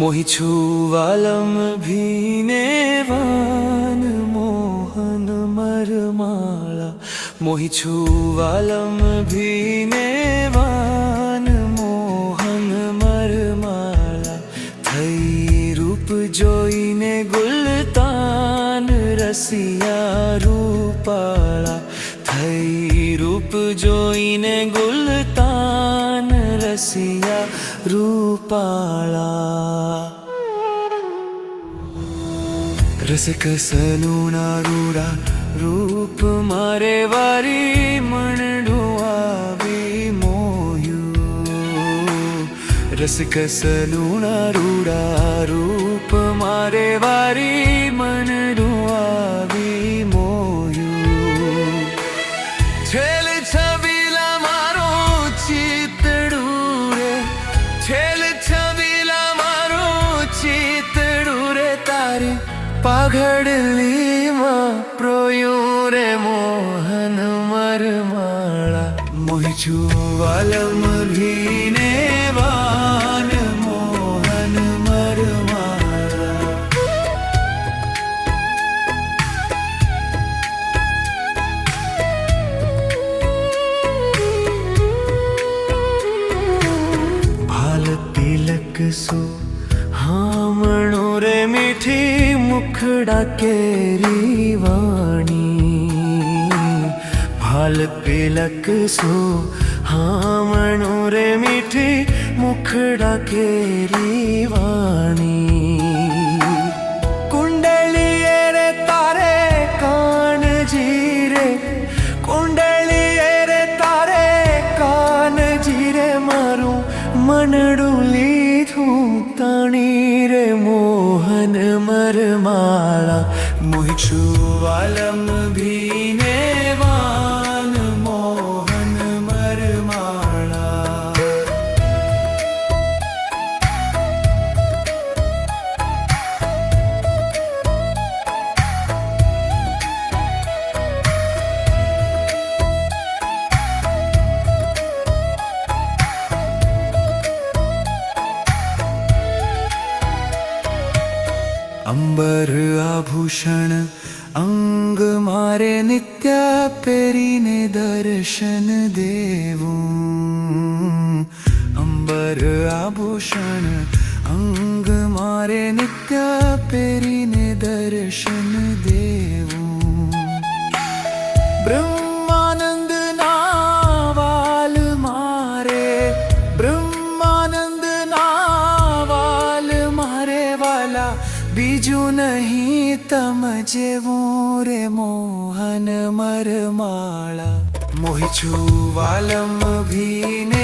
મોહી છું વાલમ ભીને વાન મોહન મરમાળા મોહિછુવાલમ વાલમ ભીને વાન મોહન મરમાળા થઈ રૂપ જોઈને ગુલતાન રસિયા રૂપાળા થઈ રૂપ જોઈને ગુલતાન રસિયા રૂપાળા રસક સલુના રૂડા રૂપ મારે વારી મણડું આવી મોયું રસક સલુના રૂડા રૂપ મારે વારી પાઘડલીમાં પ્રોયું રે મોહન મરમાળા મોહી છું વાલમ ભીને વાન મોહન મરમાળા ભાલ તિલક સો હામણો રે મીઠી મુખડા કેરી વાણી ભાલ તિલક સો હામણો રે મીઠી મુખડા કેરી વાણી કુંડલીએ રે તારે કાન જીરે કુંડલીએ રે તારે કાન જીરે મારું મનડું લીધું તાણી અંબર આભૂષણ અંગ મારે નિત્ય પહેરીને દર્શન દેવું અંબર આભૂષણ અંગ મારે નિત્ય પહેરીને દર્શન દેવું બ્રહ્માનંદ નહીં તમ જેવું રે મોહન મરમાળા. મોહી છું વાલમ ભીને